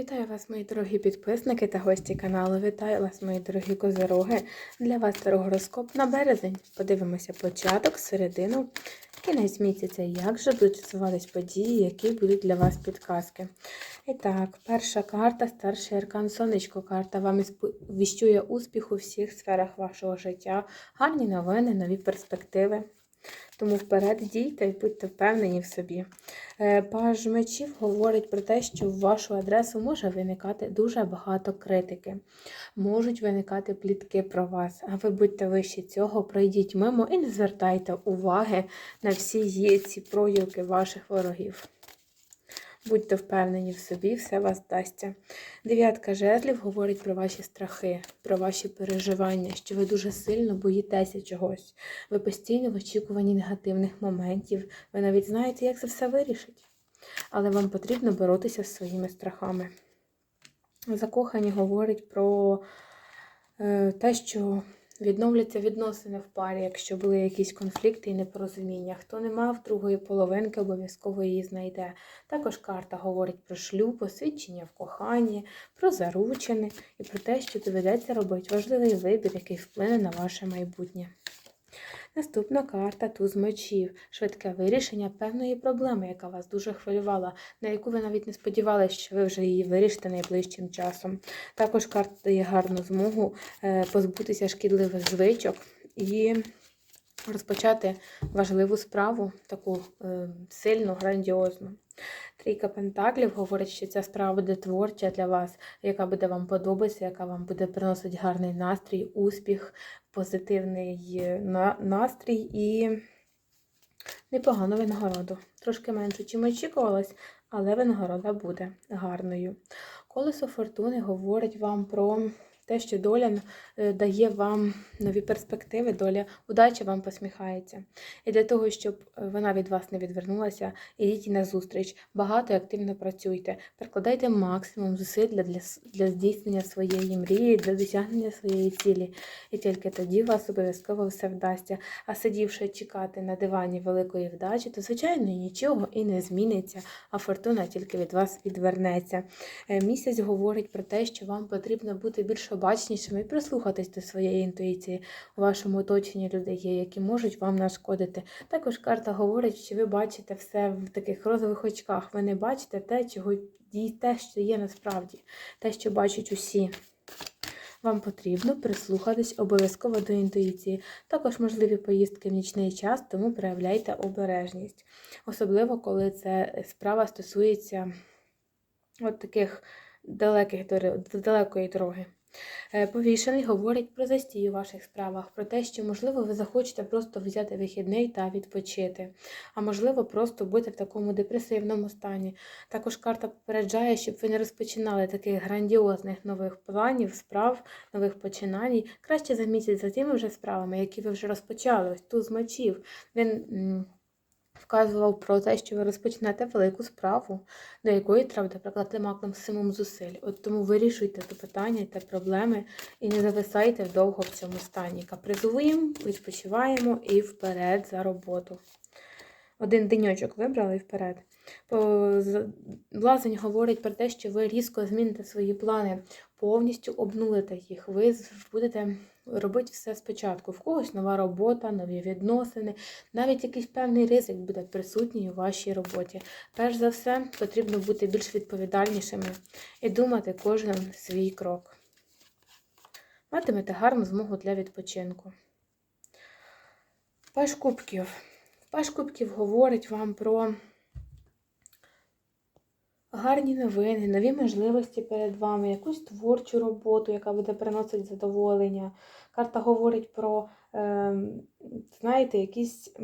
Вітаю вас, мої дорогі підписники та гості каналу. Вітаю вас, мої дорогі козироги. Для вас гороскоп на березень. Подивимося початок, середину, кінець місяця, як же будуть стосуватись події, які будуть для вас підказки. І так, перша карта, старший аркан сонечко. Карта вам віщує успіх у всіх сферах вашого життя, гарні новини, нові перспективи. Тому вперед дійте і будьте впевнені в собі. Е, Паж мечів говорить про те, що в вашу адресу може виникати дуже багато критики, можуть виникати плітки про вас, а ви будьте вище цього, пройдіть мимо і не звертайте уваги на всі ці проявки ваших ворогів. Будьте впевнені в собі, все вас дасться. Дев'ятка жезлів говорить про ваші страхи, про ваші переживання, що ви дуже сильно боїтеся чогось. Ви постійно в очікуванні негативних моментів. Ви навіть знаєте, як це все вирішить. Але вам потрібно боротися з своїми страхами. Закохані говорить про е, те, що Відновляться відносини в парі, якщо були якісь конфлікти і непорозуміння. Хто не мав другої половинки, обов'язково її знайде. Також карта говорить про шлюб, освідчення в коханні, про заручини і про те, що доведеться робити важливий вибір, який вплине на ваше майбутнє. Наступна карта туз мечів, швидке вирішення певної проблеми, яка вас дуже хвилювала, на яку ви навіть не сподівалися, що ви вже її вирішите найближчим часом. Також карта дає гарну змогу е, позбутися шкідливих звичок і розпочати важливу справу, таку е, сильну, грандіозну. Трійка Пентаклів говорить, що ця справа буде творча для вас, яка буде вам подобатися, яка вам буде приносити гарний настрій, успіх, позитивний е, настрій і непогану винагороду. Трошки менше, чим очікувалось, але винагорода буде гарною. Колесо фортуни говорить вам про те, що доля е, дає вам нові перспективи, доля удачі вам посміхається. І для того, щоб е, вона від вас не відвернулася, ідіть на зустріч, багато і активно працюйте, прикладайте максимум зусиль для, для здійснення своєї мрії, для досягнення своєї цілі. І тільки тоді вас обов'язково все вдасться. А сидівши чекати на дивані великої вдачі, то, звичайно, нічого і не зміниться, а фортуна тільки від вас відвернеться. Е, місяць говорить про те, що вам потрібно бути більш обачнішими і прислухатись до своєї інтуїції. У вашому оточенні людей є, які можуть вам нашкодити. Також карта говорить, що ви бачите все в таких розових очках. Ви не бачите те, чого те, що є насправді, те, що бачать усі. Вам потрібно прислухатись обов'язково до інтуїції. Також можливі поїздки в нічний час, тому проявляйте обережність. Особливо, коли це справа стосується от таких далеких далекої дороги. Е, повішений говорить про застій у ваших справах, про те, що, можливо, ви захочете просто взяти вихідний та відпочити, а можливо, просто бути в такому депресивному стані. Також карта попереджає, щоб ви не розпочинали таких грандіозних нових планів, справ, нових починань. Краще за місяць за тими вже справами, які ви вже розпочали. Ось тут з мечів. Він вказував про те, що ви розпочнете велику справу, до якої треба прикладати максимум зусиль. От тому вирішуйте те питання, те проблеми і не зависайте довго в цьому стані. Капризуємо, відпочиваємо і вперед за роботу. Один деньочок вибрали і вперед. Блазень говорить про те, що ви різко зміните свої плани, повністю обнулите їх. Ви будете робити все спочатку. В когось нова робота, нові відносини, навіть якийсь певний ризик буде присутній у вашій роботі. Перш за все, потрібно бути більш відповідальнішими і думати кожен свій крок. Матимете гарну змогу для відпочинку. Паш Кубків. Паш Кубків говорить вам про гарні новини, нові можливості перед вами, якусь творчу роботу, яка буде приносити задоволення. Карта говорить про, е, знаєте, якісь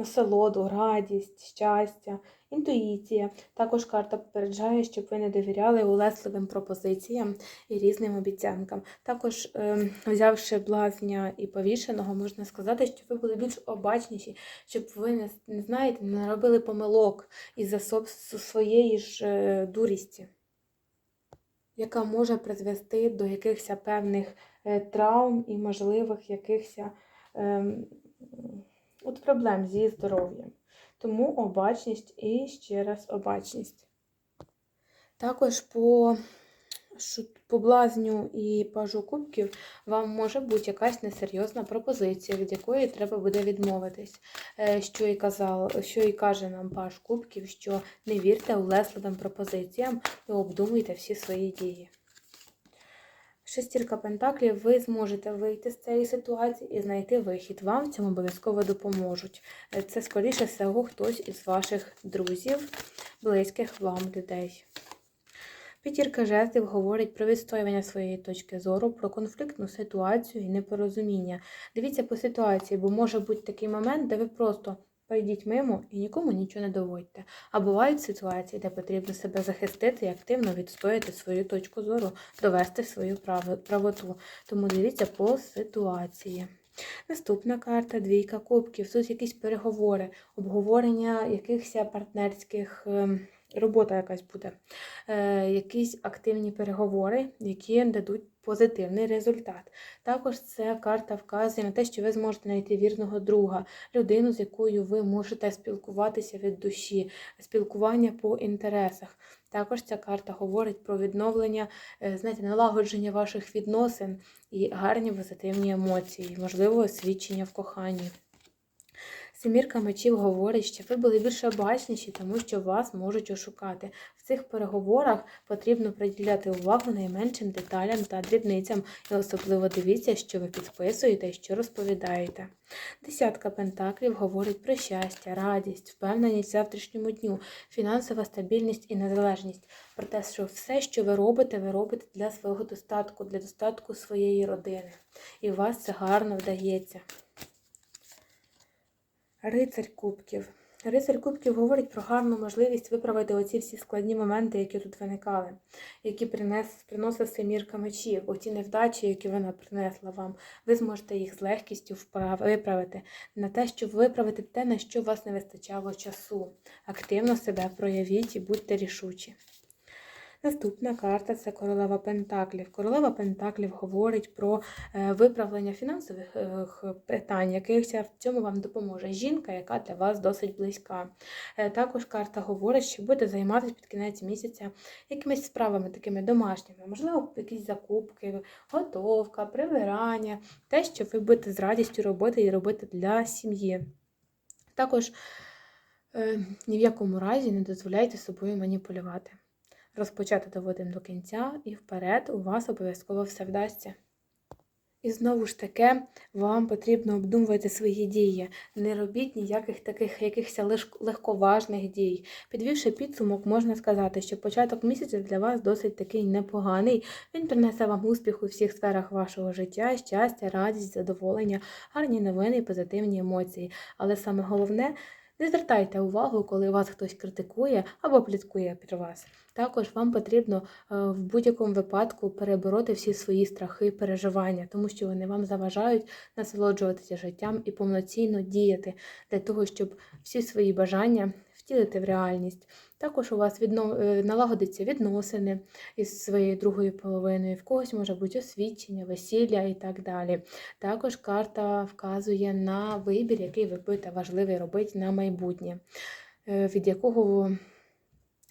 насолоду, радість, щастя, інтуїція. Також карта попереджає, щоб ви не довіряли улесливим пропозиціям і різним обіцянкам. Також, е, взявши блазня і повішеного, можна сказати, що ви були більш обачніші, щоб ви не, знаєте, не робили помилок із-за своєї ж е, дурісті. Яка може призвести до якихось певних е, травм і можливих якихось ем, проблем зі здоров'ям. Тому обачність і ще раз обачність. Також по, по блазню і пажу кубків вам може бути якась несерйозна пропозиція, від якої треба буде відмовитись. Е, Що і, казав, що і каже нам паж кубків, що не вірте улесливим пропозиціям і обдумуйте всі свої дії. Шестірка пентаклів, ви зможете вийти з цієї ситуації і знайти вихід. Вам в цьому обов'язково допоможуть. Це, скоріше всього, хтось із ваших друзів, близьких вам людей. П'ятірка жезлів говорить про відстоювання своєї точки зору, про конфліктну ситуацію і непорозуміння. Дивіться по ситуації, бо може бути такий момент, де ви просто пройдіть мимо і нікому нічого не доводьте. А бувають ситуації, де потрібно себе захистити і активно відстояти свою точку зору, довести свою правоту. Тому дивіться по ситуації. Наступна карта двійка кубків. Тут якісь переговори, обговорення якихось партнерських ем, робота якась буде, е, якісь активні переговори, які дадуть позитивний результат. Також ця карта вказує на те, що ви зможете знайти вірного друга, людину, з якою ви можете спілкуватися від душі, спілкування по інтересах. Також ця карта говорить про відновлення, е, знаєте, налагодження ваших відносин і гарні позитивні емоції, можливо, свідчення в коханні. Семірка мечів говорить, що ви були більш обачніші, тому що вас можуть ошукати. В цих переговорах потрібно приділяти увагу найменшим деталям та дрібницям, і особливо дивіться, що ви підписуєте і що розповідаєте. Десятка пентаклів говорить про щастя, радість, впевненість в завтрашньому дню, фінансова стабільність і незалежність. Про те, що все, що ви робите, ви робите для свого достатку, для достатку своєї родини. І у вас це гарно вдається. Рицарь кубків. Рицарь кубків говорить про гарну можливість виправити оці всі складні моменти, які тут виникали, які принес, приносила семірка мечів, оті невдачі, які вона принесла вам. Ви зможете їх з легкістю виправити на те, щоб виправити те, на що у вас не вистачало часу. Активно себе проявіть і будьте рішучі. Наступна карта це королева Пентаклів. Королева Пентаклів говорить про е, виправлення фінансових е, питань, якихось в цьому вам допоможе жінка, яка для вас досить близька. Е, Також карта говорить, що будете займатися під кінець місяця якимись справами такими домашніми, можливо, якісь закупки, готовка, прибирання, те, що ви будете з радістю робити і робити для сім'ї. Також ні в якому разі не дозволяйте собою маніпулювати. Розпочати доводимо до кінця і вперед у вас обов'язково все вдасться. І знову ж таки, вам потрібно обдумувати свої дії. Не робіть ніяких таких якихось легковажних дій. Підвівши підсумок, можна сказати, що початок місяця для вас досить такий непоганий. Він принесе вам успіх у всіх сферах вашого життя, щастя, радість, задоволення, гарні новини позитивні емоції. Але саме головне, не звертайте увагу, коли вас хтось критикує або пліткує про вас. Також вам потрібно е, в будь-якому випадку перебороти всі свої страхи переживання, тому що вони вам заважають насолоджуватися життям і повноцінно діяти для того, щоб всі свої бажання втілити в реальність. Також у вас відно... е, налагодиться відносини із своєю другою половиною, в когось може бути освідчення, весілля і так далі. Також карта вказує на вибір, який ви будете важливий робити на майбутнє, е, від якого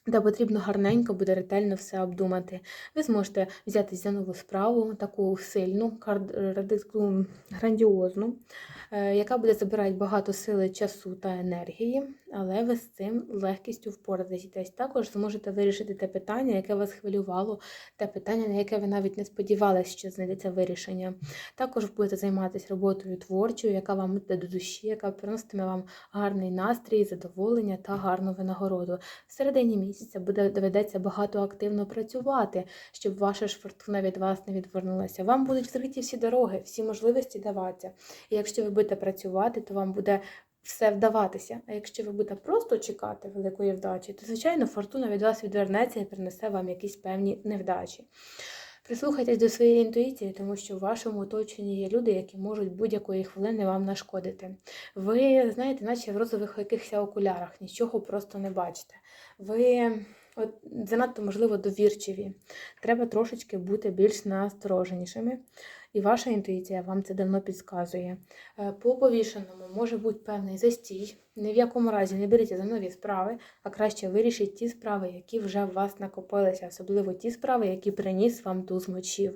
де потрібно гарненько буде ретельно все обдумати. Ви зможете взятись за нову справу, таку сильну, радикну, грандіозну, е, яка буде забирати багато сили, часу та енергії, але ви з цим легкістю впораєтесь. Також зможете вирішити те питання, яке вас хвилювало, те питання, на яке ви навіть не сподівалися, що знайдеться вирішення. Також будете займатися роботою творчою, яка вам буде до душі, яка приноситиме вам гарний настрій, задоволення та гарну винагороду. В середині місяця буде доведеться багато активно працювати, щоб ваша ж фортуна від вас не відвернулася. Вам будуть відкриті всі дороги, всі можливості даватися. І якщо ви будете працювати, то вам буде все вдаватися. А якщо ви будете просто чекати великої вдачі, то звичайно фортуна від вас відвернеться і принесе вам якісь певні невдачі. Прислухайтесь до своєї інтуїції, тому що в вашому оточенні є люди, які можуть будь-якої хвилини вам нашкодити. Ви знаєте, наче в розових якихось окулярах, нічого просто не бачите. Ви от, занадто, можливо, довірчиві. Треба трошечки бути більш настороженішими. і ваша інтуїція вам це давно підказує. Е, По повішеному може бути певний застій. Ні в якому разі не беріться за нові справи, а краще вирішіть ті справи, які вже в вас накопилися, особливо ті справи, які приніс вам туз мочів.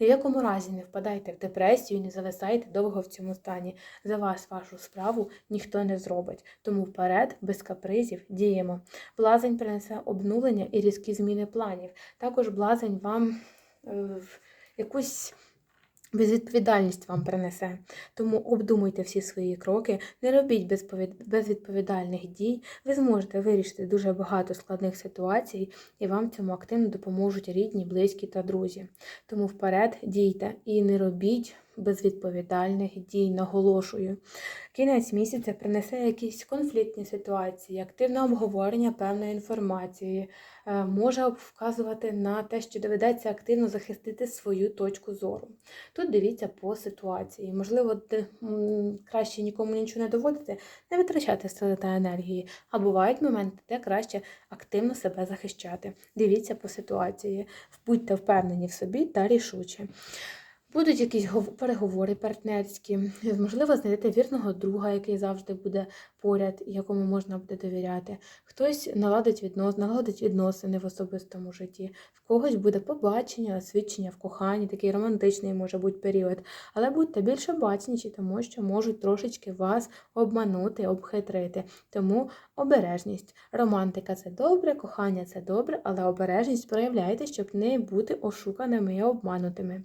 Ні в якому разі не впадайте в депресію не зависайте довго в цьому стані. За вас вашу справу ніхто не зробить. Тому вперед, без капризів, діємо. Блазень принесе обнулення і різкі зміни планів. Також блазень вам е, якусь безвідповідальність вам принесе. Тому обдумуйте всі свої кроки, не робіть безвідповідальних дій. Ви зможете вирішити дуже багато складних ситуацій, і вам цьому активно допоможуть рідні, близькі та друзі. Тому вперед дійте і не робіть безвідповідальних дій, наголошую. Кінець місяця принесе якісь конфліктні ситуації, активне обговорення певної інформації, е, може вказувати на те, що доведеться активно захистити свою точку зору. Тут дивіться по ситуації. Можливо, краще нікому нічого не доводити, не витрачати сили та енергії. А бувають моменти, де краще активно себе захищати. Дивіться по ситуації, будьте впевнені в собі та рішучі. Будуть якісь гов- переговори партнерські, можливо, знайдете вірного друга, який завжди буде поряд, якому можна буде довіряти. Хтось наладить віднос, наладить відносини в особистому житті, в когось буде побачення, освідчення в коханні, такий романтичний може бути період. Але будьте більше бачніші, тому що можуть трошечки вас обманути, обхитрити. Тому обережність. Романтика це добре, кохання це добре, але обережність проявляйте, щоб не бути ошуканими і обманутими.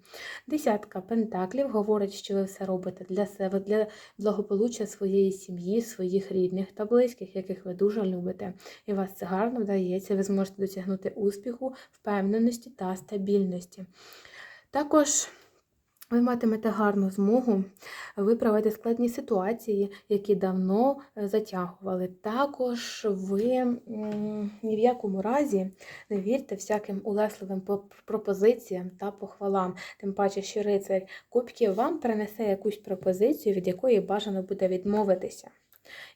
Десятка пентаклів говорить, що ви все робите для себе, для благополуччя своєї сім'ї, своїх рідних та близьких, яких ви дуже любите. І вас це гарно вдається, ви зможете досягнути успіху, впевненості та стабільності. Також ви матимете гарну змогу виправити складні ситуації, які давно е, затягували. Також ви ні в якому разі не вірте всяким улесливим пропозиціям та похвалам. Тим паче, що рицарь кубків вам принесе якусь пропозицію, від якої бажано буде відмовитися.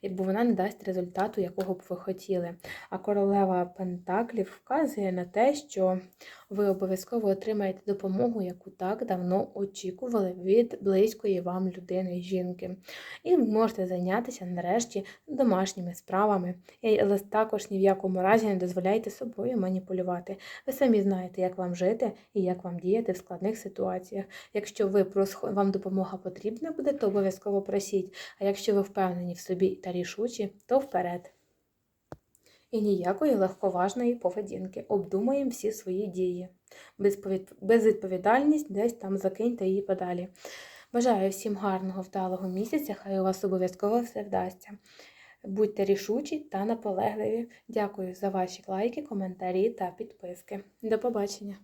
Якби вона не дасть результату, якого б ви хотіли. А королева Пентаклів вказує на те, що ви обов'язково отримаєте допомогу, яку так давно очікували від близької вам людини, жінки. І можете зайнятися нарешті домашніми справами. Але також ні в якому разі не дозволяйте собою маніпулювати. Ви самі знаєте, як вам жити і як вам діяти в складних ситуаціях. Якщо ви вам допомога потрібна буде, то обов'язково просіть. А якщо ви впевнені в собі та рішучі, то вперед. І ніякої легковажної поведінки. Обдумаємо всі свої дії. Безвідповідальність десь там закиньте її подалі. Бажаю всім гарного вдалого місяця, хай у вас обов'язково все вдасться. Будьте рішучі та наполегливі. Дякую за ваші лайки, коментарі та підписки. До побачення!